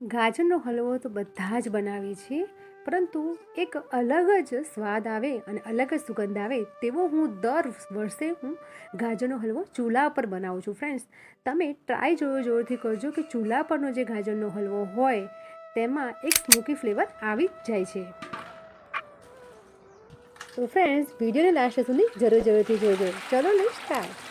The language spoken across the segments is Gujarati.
ગાજરનો હલવો તો બધા જ બનાવીએ છીએ પરંતુ એક અલગ જ સ્વાદ આવે અને અલગ જ સુગંધ આવે તેવો હું દર વર્ષે હું ગાજરનો હલવો ચૂલા પર બનાવું છું. ફ્રેન્ડ્સ તમે ટ્રાય જોયો જોરથી કરજો કે ચૂલા પરનો જે ગાજરનો હલવો હોય તેમાં એક સ્મોકી ફ્લેવર આવી જાય છે. તો ફ્રેન્ડ્સ વિડીયોને લાસ્ટ સુધી જરૂર જરૂરથી જોજો. ચલો લેટ સ્ટાર્ટ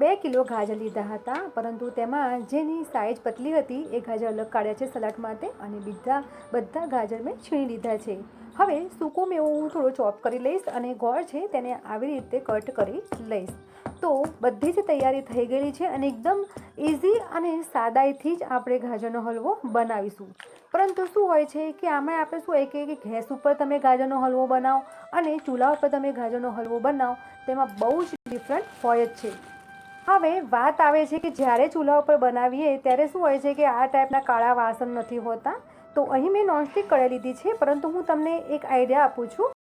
બે કિલો ગાજર લીધા હતા, પરંતુ તેમાં જેની સાઇઝ પતલી હતી, એ ગાજર અલગ કાઢ્યા છે સલાડ માટે અને બીજા બધા ગાજર મેં છીણી લીધા છે. હવે સૂકો મેવો હું થોડો ચોપ કરી લઈશ અને ગોળ છે તેને આવી રીતે કટ કરી લઈશ. તો બધી જ તૈયારી થઈ ગયેલી છે અને એકદમ ઇઝી અને સાદાઈથી જ આપણે ગાજરનો હલવો બનાવીશું. પરંતુ શું હોય છે કે આમાં આપણે શું હોય કે ગેસ ઉપર તમે ગાજરનો હલવો બનાવો અને ચૂલા ઉપર તમે ગાજરનો હલવો બનાવો, તેમાં બહુ જ ડિફરન્ટ હોય જ છે. હવે વાત આવે છે કે જ્યારે ચૂલા ઉપર બનાવીએ ત્યારે શું હોય છે કે આ ટાઈપના કાળા વાસણ નથી હોતા? તો અહીં મેં નોનસ્ટિક કઢાઈ લીધી છે, પરંતુ હું તમને એક આઈડિયા આપું છું.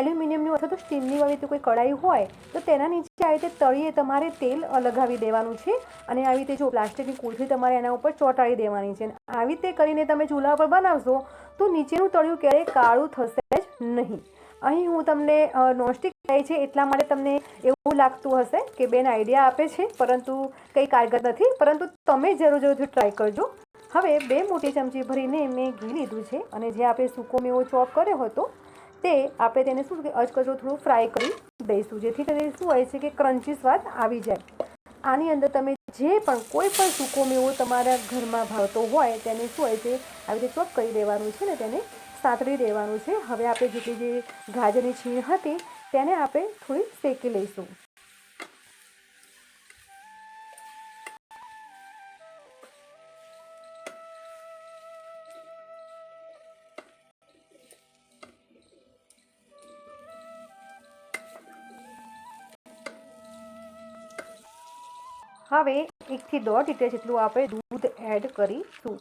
એલ્યુમિનિયમની અથવા તો સ્ટીલની આવી રીતે કોઈ કઢાઈ હોય, તો તેના નીચે આવી રીતે તળીએ તમારે તેલ લગાવી દેવાનું છે અને આવી રીતે જો પ્લાસ્ટિકની કુલફી તમારે એના ઉપર ચોંટાડી દેવાની છે. આવી રીતે કરીને તમે ચૂલા ઉપર બનાવશો, તો નીચેનું તળિયું ક્યારેય કાળું થશે જ નહીં. અહીં હું તમને નોનસ્ટિક થાય છે એટલા માટે તમને એવું લાગતું હશે કે બેન આઈડિયા આપે છે, પરંતુ કંઈ કારગર નથી. પરંતુ તમે જરૂર જરૂરથી ટ્રાય કરજો. હવે બે મોટી ચમચી ભરીને મેં ઘી લીધું છે અને જે આપણે સૂકો મેવો ચોપ કર્યો હતો, તે આપણે તેને શું કે અચકચરો થોડું ફ્રાય કરી દઈશું, જેથી કરીને શું હોય છે કે ક્રન્ચી સ્વાદ આવી જાય. આની અંદર તમે જે પણ કોઈ પણ સૂકો મેવો તમારા ઘરમાં ભાવતો હોય, તેને શું હોય છે, આવી રીતે ચોપ કરી દેવાનું છે ને તેને સાતળી દેવાનું છે. હવે આપણે જેટલી જે ગાજરની છીણ હતી, તેને આપણે થોડી શેકી લઈશું. હવે એકથી દોઢ લીટર જેટલું આપણે દૂધ એડ કરીશું.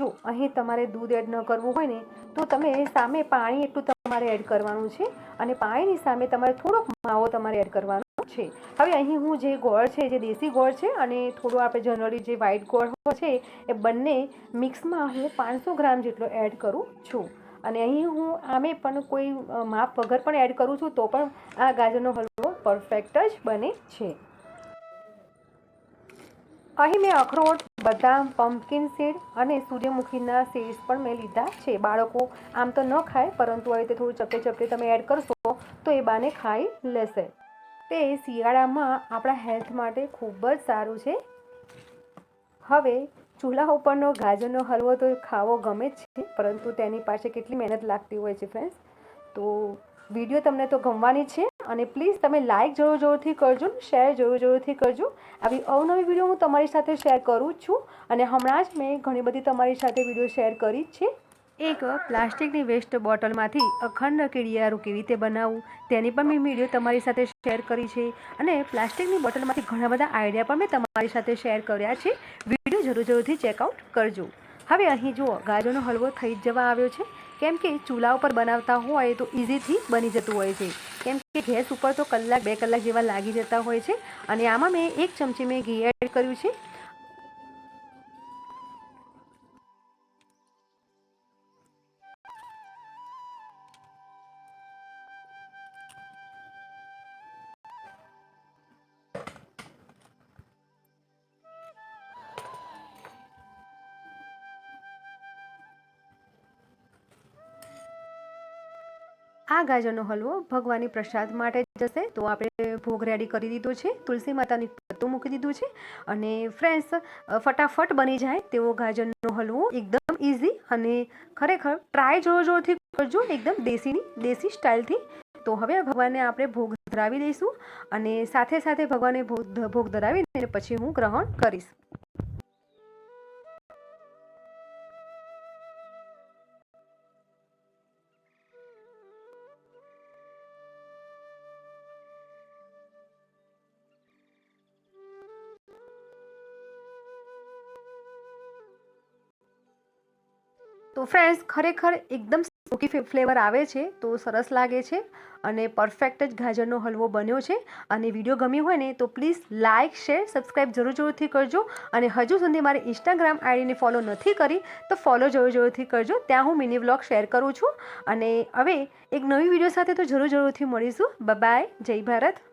જો અહીં તમારે દૂધ એડ ન કરવું હોય ને, તો તમે સામે પાણી એટલું તમારે એડ કરવાનું છે અને પાણીની સામે તમારે થોડોક માવો તમારે એડ કરવાનો છે. હવે અહીં હું જે ગોળ છે, જે દેશી ગોળ છે અને થોડું આપણે જનરલી જે વ્હાઇટ ગોળ છે, એ બંને મિક્સમાં હું પાંચસો ગ્રામ જેટલો એડ કરું છું. અને અહીં હું આમે પણ કોઈ માપ વગર પણ એડ કરું છું, તો પણ આ ગાજરનો હલવો પરફેક્ટ જ બને છે. અહીં મેં અખરોટ, બદામ પમ્પકિન સીડ અને સૂર્યમુખીના સીડ્સ પણ મેં લીધા છે. બાળકો, આમ તો ન ખાય, પરંતુ આવી રીતે થોડું ચપટે ચપટે તમે એડ કરશો તો એ બાને ખાઈ લેશે. તે શિયાળામાં આપણા હેલ્થ માટે ખૂબ જ સારું છે. હવે, ચૂલા ઉપરનો ગાજરનો હલવો તો ખાવો ગમે જ છે, પરંતુ તેની પાસે કેટલી મહેનત લાગતી હોય છે ફ્રેન્ડ્સ તો વીડિયો તમને તો ગમવાની છે. અને પ્લીઝ તમે લાઇક જરૂર જરૂરથી કરજો શેર જરૂર જરૂરથી કરજો. આવી અવનવી વીડિયો હું તમારી સાથે શેર કરું છું અને હમણાં જ મેં ઘણી બધી તમારી સાથે વીડિયો શેર કરી છે. એક પ્લાસ્ટિકની વેસ્ટ બોટલમાંથી અખંડ કીડિયારું કેવી રીતે બનાવવું તેની પણ મેં વીડિયો તમારી સાથે શેર કરી છે અને પ્લાસ્ટિકની બોટલમાંથી ઘણા બધા આઈડિયા પણ મેં તમારી સાથે શેર કર્યા છે. વીડિયો જરૂર જરૂરથી ચેકઆઉટ કરજો. હવે અહીં જુઓ, ગાજરનો હલવો થઈ જવા આવ્યો છે. કેમ કે ચૂલા ઉપર બનાવતા હોય તો ઇઝીથી બની જતું હોય છે. કેમ કે ગેસ ઉપર તો કલાક બે કલાક જેવા લાગી જતા હોય છે. અને આમાં મેં એક ચમચી મેં ઘી એડ કર્યું છે. આ ગાજરનો હલવો ભગવાનની પ્રસાદ માટે જશે તો આપણે ભોગ રેડી કરી દીધો છે. તુલસી માતાની પત્તું મૂકી દીધું છે. અને ફ્રેન્ડ્સ ફટાફટ બની જાય તેવો ગાજરનો હલવો. એકદમ ઇઝી અને ખરેખર ટ્રાય જોર જોરથી કરજો. એકદમ દેશીની, દેશી સ્ટાઇલથી તો હવે ભગવાનને આપણે ભોગ ધરાવી દઈશું. અને સાથે સાથે ભગવાનને ભોગ ભોગ ધરાવીને પછી હું ગ્રહણ કરીશ. તો ફ્રેન્ડ્સ ખરેખર એકદમ સ્મોકી ફ્લેવર આવે છે, તો સરસ લાગે છે અને પરફેક્ટ જ ગાજરનો હલવો બન્યો છે. અને વીડિયો ગમ્યો હોય ને, તો પ્લીઝ લાઇક શેર સબસ્ક્રાઈબ જરૂર જરૂરથી કરજો. અને હજુ સુધી મારી ઇન્સ્ટાગ્રામ આઈડીને ફોલો નથી કરી, તો ફોલો જરૂર જરૂરથી કરજો. ત્યાં હું મિની વ્લોગ શેર કરું છું. અને હવે એક નવી વીડિયો સાથે તો જરૂર જરૂરથી મળીશું. બાય જય ભારત.